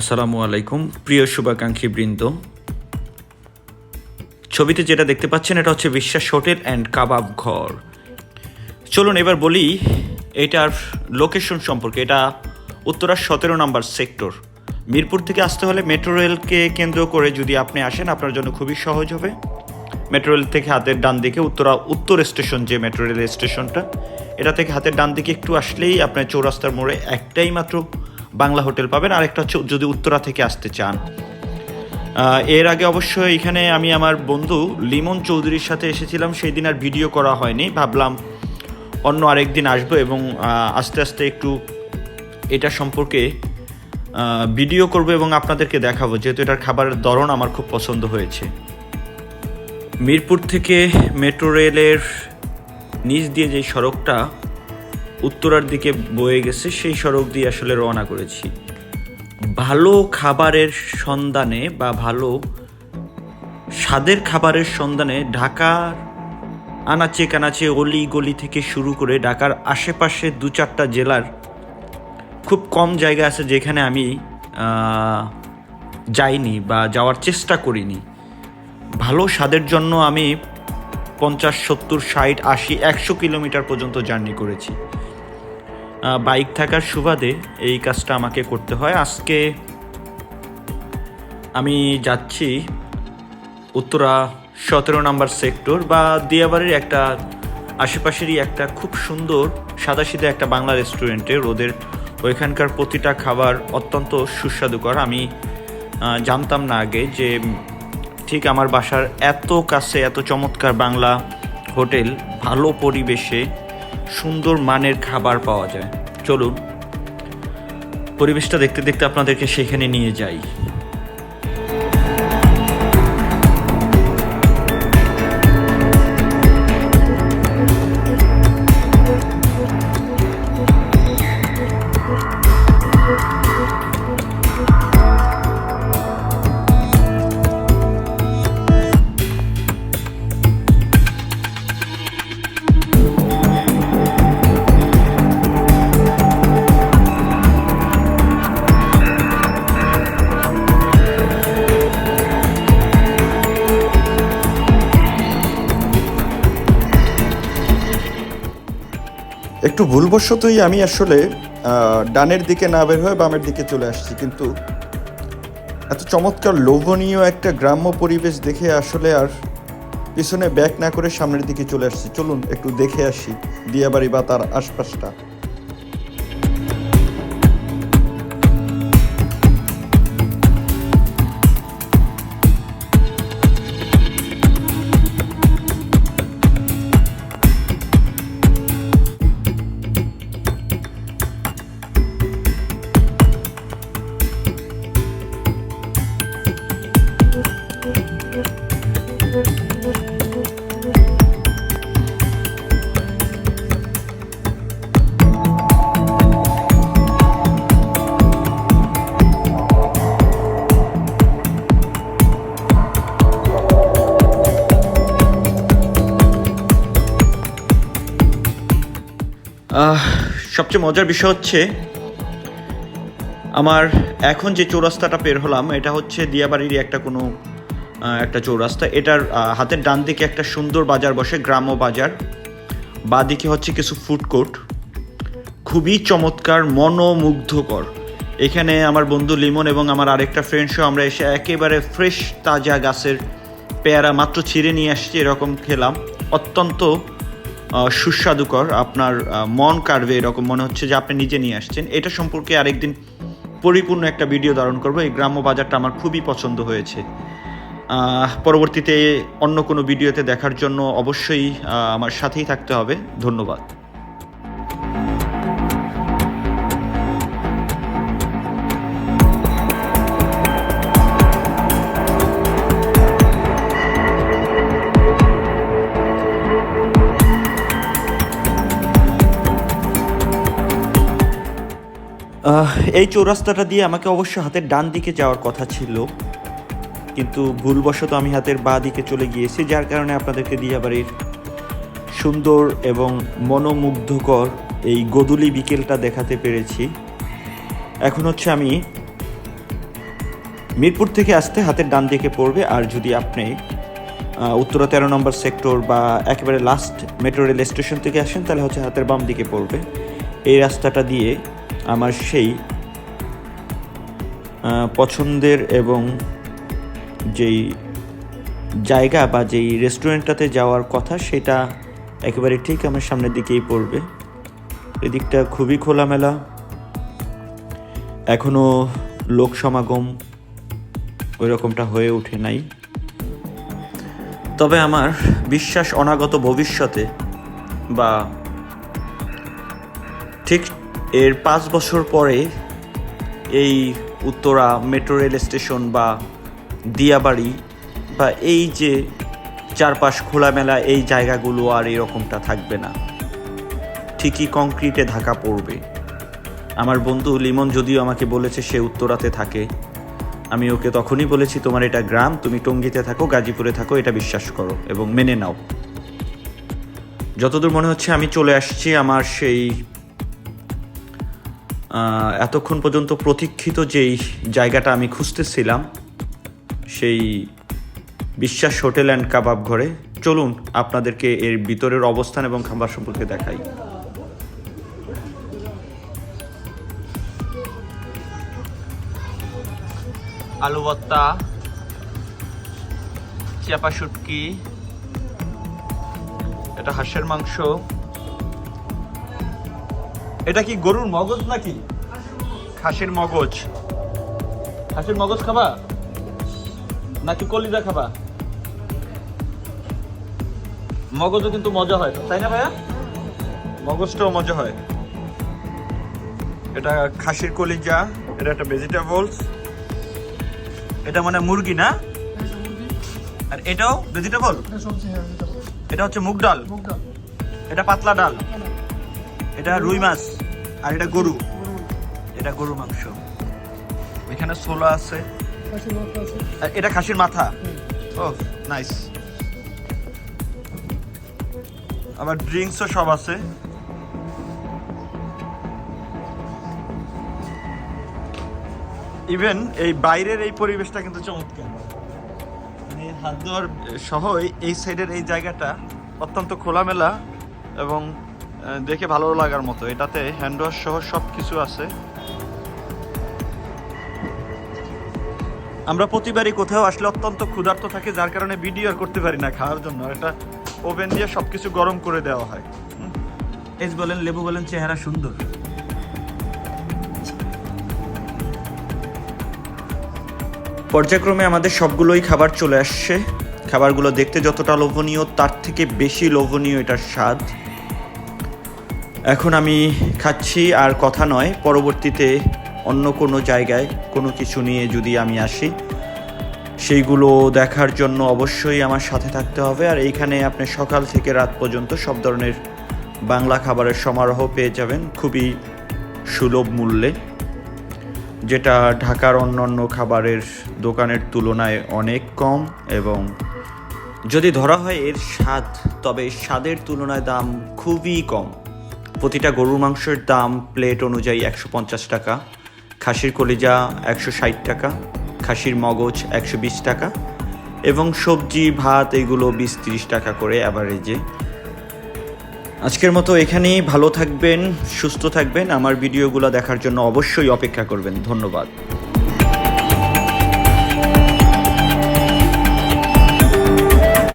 আসসালামু আলাইকুম। প্রিয় শুভাকাঙ্ক্ষী বৃন্দ, ছবিতে যেটা দেখতে পাচ্ছেন এটা হচ্ছে বিশ্বাস হোটেল অ্যান্ড কাবাব ঘর। চলুন এবার বলি, এটার লোকেশন সম্পর্কে। এটা উত্তরার সতেরো নাম্বার সেক্টর। মিরপুর থেকে আসতে হলে মেট্রো রেলকে কেন্দ্র করে যদি আপনি আসেন, আপনার জন্য খুবই সহজ হবে। মেট্রো রেল থেকে হাতের ডান দিকে উত্তরা উত্তর স্টেশন যে মেট্রো রেল স্টেশনটা, এটা থেকে হাতের ডান দিকে একটু আসলেই আপনার চৌরাস্তার মোড়ে একটাই মাত্র বাংলা হোটেল পাবেন। আর একটা হচ্ছে, যদি উত্তরা থেকে আসতে চান। এর আগে অবশ্য এখানে আমি আমার বন্ধু লিমন চৌধুরীর সাথে এসেছিলাম। সেই দিন আর ভিডিও করা হয়নি। ভাবলাম অন্য আরেকদিন আসব এবং আস্তে আস্তে একটু এটা সম্পর্কে ভিডিও করব এবং আপনাদেরকে দেখাবো। যেহেতু এটার খাবারের ধরন আমার খুব পছন্দ হয়েছে। মিরপুর থেকে মেট্রো রেলের নিচ দিয়ে যে সড়কটা উত্তরার দিকে বয়ে গেছে, সেই সড়ক দিয়ে আসলে রওনা করেছি। ভালো খাবারের সন্ধানে বা ভালো স্বাদের খাবারের সন্ধানে ঢাকার আনাচে কানাচে অলি গলি থেকে শুরু করে ঢাকার আশেপাশে দু চারটা জেলার খুব কম জায়গা আছে যেখানে আমি যাইনি বা যাওয়ার চেষ্টা করিনি। ভালো স্বাদের জন্য আমি পঞ্চাশ, সত্তর, ষাট, আশি, একশো কিলোমিটার পর্যন্ত জার্নি করেছি। বাইক থাকার সুবাদে এই কাজটা আমাকে করতে হয়। আজকে আমি যাচ্ছি উত্তরা সতেরো নাম্বার সেক্টর বা দিয়াবাড়ির একটা, আশেপাশেরই একটা খুব সুন্দর, সাদাসিধা একটা বাংলা রেস্টুরেন্টে। ওদের ওইখানকার প্রতিটা খাবার অত্যন্ত সুস্বাদুকর। আমি জানতাম না আগে যে ঠিক আমার বাসার এত কাছে এত চমৎকার বাংলা হোটেল ভালো পরিবেশে সুন্দর মানের খাবার পাওয়া যায়। চলুন পরিবেশটা দেখতে দেখতে আপনাদেরকে সেখানে নিয়ে যাই। একটু ভুলবশতই আমি আসলে ডানের দিকে না বের হয়ে বামের দিকে চলে আসছি, কিন্তু এত চমৎকার লোভনীয় একটা গ্রাম্য পরিবেশ দেখে আসলে আর পিছনে ব্যাক না করে সামনের দিকে চলে আসছি। চলুন, একটু দেখে আসি দিয়াবাড়ি বা তার আশপাশটা। সবচেয়ে মজার বিষয় হচ্ছে, আমার এখন যে চৌরাস্তাটা পের হলাম, এটা হচ্ছে দিয়াবাড়ির একটা কোনো একটা চৌরাস্তা। এটার হাতের ডান দিকে একটা সুন্দর বাজার বসে, গ্রাম্য বাজার। বা দিকে হচ্ছে কিছু ফুড কোর্ট খুবই চমৎকার, মনোমুগ্ধকর। এখানে আমার বন্ধু লিমন এবং আমার আরেকটা ফ্রেন্ড সহ আমরা এসে একেবারে ফ্রেশ তাজা গাছের পেয়ারা মাত্র ছিঁড়ে নিয়ে আসছি, এরকম খেলাম। অত্যন্ত সুস্বাদুকর। আপনার মন কাড়বে এরকম মনে হচ্ছে যে আপনি নিজে নিয়ে আসছেন। এটা সম্পর্কে আরেকদিন পরিপূর্ণ একটা ভিডিও ধারণ করব। এই গ্রাম্য বাজারটা আমার খুবই পছন্দ হয়েছে। পরবর্তীতে অন্য কোনো ভিডিওতে দেখার জন্য অবশ্যই আমার সাথেই থাকতে হবে। ধন্যবাদ। এই চৌরাস্তাটা দিয়ে আমাকে অবশ্য হাতের ডান দিকে যাওয়ার কথা ছিল, কিন্তু ভুলবশত আমি হাতের বাঁ দিকে চলে গিয়েছি, যার কারণে আপনাদেরকে দিয়ে দিয়াবাড়ির সুন্দর এবং মনোমুগ্ধকর এই গোধূলি বিকেলটা দেখাতে পেরেছি। এখন হচ্ছে আমি মিরপুর থেকে আসতে হাতের ডান দিকে পড়বে, আর যদি আপনি উত্তরা তেরো নম্বর সেক্টর বা একেবারে লাস্ট মেট্রো রেল স্টেশন থেকে আসেন, তাহলে হচ্ছে হাতের বাম দিকে পড়বে। এই রাস্তাটা দিয়ে আমার সেই পছন্দের এবং যেই জায়গা বা যেই রেস্টুরেন্টটাতে যাওয়ার কথা, সেটা একেবারে ঠিক আমার সামনের দিকেই পড়বে। এদিকটা খুবই খোলামেলা। এখনও লোক সমাগম ওই রকমটা হয়ে ওঠে নাই। তবে আমার বিশ্বাস অনাগত ভবিষ্যতে বা ঠিক এর পাঁচ বছর পরে এই উত্তরা মেট্রো রেল স্টেশন বা দিয়াবাড়ি বা এই যে চারপাশ খোলামেলা এই জায়গাগুলো আর এরকমটা থাকবে না। ঠিকই কংক্রিটে ঢাকা পড়বে। আমার বন্ধু লিমন যদিও আমাকে বলেছে সে উত্তরাতে থাকে। আমি ওকে তখনই বলেছি, তোমার এটা গ্রাম, তুমি টঙ্গিতে থাকো, গাজীপুরে থাকো, এটা বিশ্বাস করো এবং মেনে নাও। যতদূর মনে হচ্ছে আমি চলে আসছি আমার সেই এতক্ষণ পর্যন্ত প্রতীক্ষিত যেই জায়গাটা আমি খুঁজতেছিলাম, সেই বিশ্বাস হোটেল অ্যান্ড কাবাব ঘরে, চলুন আপনাদেরকে এর ভিতরের অবস্থান এবং খাবার সম্পর্কে দেখাই। আলু ভর্তা চাপা শুটকি, এটা হাঁসের মাংস এটা কি গরুর মগজ নাকি? খাসির মগজ। খাসির মগজ খাবা? নাকি কলিজা খাবা? মগজও কিন্তু মজা হয় তাই না ভাইয়া? মগজটাও মজা হয়। এটা খাসির কলিজা এটা একটা ভেজিটেবলস এটা মানে মুরগি না? আর এটাও ভেজিটেবল এটা সবজি হ্যাঁ এটা হচ্ছে মুগ ডাল। এটা পাতলা ডাল। এটা রুই মাছ আর এটা গরু। এটা গরু মাংস। এখানে ছোলা আছে। আর এটা খাসির মাথা। ও নাইস। আবার ড্রিঙ্কসও সব আছে। ইভেন এই বাইরের এই পরিবেশটা কিন্তু চমৎকার। মানে হাত ধোয়ার সহ এই- সাইডের এই জায়গাটা অত্যন্ত খোলামেলা এবং দেখে ভালো লাগার মতো। এটাতে হ্যান্ড ওয়াশ সহ সব কিছু আছে। আমরা প্রতিবারই কোথাও আসলে অত্যন্ত ক্ষুধার্ত থাকি, যার কারণে ভিডিও আর করতে পারি না খাওয়ার জন্য। এটা ওভেন দিয়ে সবকিছু গরম করে দেওয়া হয়। এজ বলেন, লেবু বলেন, চেহারা সুন্দর। পর্যায়ক্রমে আমাদের সবগুলোই খাবার চলে আসছে। খাবারগুলো দেখতে যতটা লোভনীয়, তার থেকে বেশি লোভনীয় এটার স্বাদ। এখন আমি খাচ্ছি আর কথা নয়, পরবর্তীতে অন্য কোনো জায়গায় কোনো কিছু নিয়ে যদি আমি আসি, সেইগুলো দেখার জন্য অবশ্যই আমার সাথে থাকতে হবে। আর এইখানে আপনি সকাল থেকে রাত পর্যন্ত সব ধরনের বাংলা খাবারের সমারোহ পেয়ে যাবেন খুবই সুলভ মূল্যে, যেটা ঢাকার অন্যান্য খাবারের দোকানের তুলনায় অনেক কম এবং যদি ধরা হয় এর স্বাদ, তবে স্বাদের তুলনায় দাম খুবই কম। প্রতিটা গরুর মাংসের দাম প্লেট অনুযায়ী একশো পঞ্চাশ টাকা, খাসির কলিজা একশো ষাট টাকা, খাসির মগজ একশো বিশ টাকা এবং সবজি, ভাত এগুলো বিশ তিরিশ টাকা করে অ্যাভারেজে আজকের মতো এখানেই ভালো থাকবেন, সুস্থ থাকবেন। আমার ভিডিওগুলো দেখার জন্য অবশ্যই অপেক্ষা করবেন। ধন্যবাদ।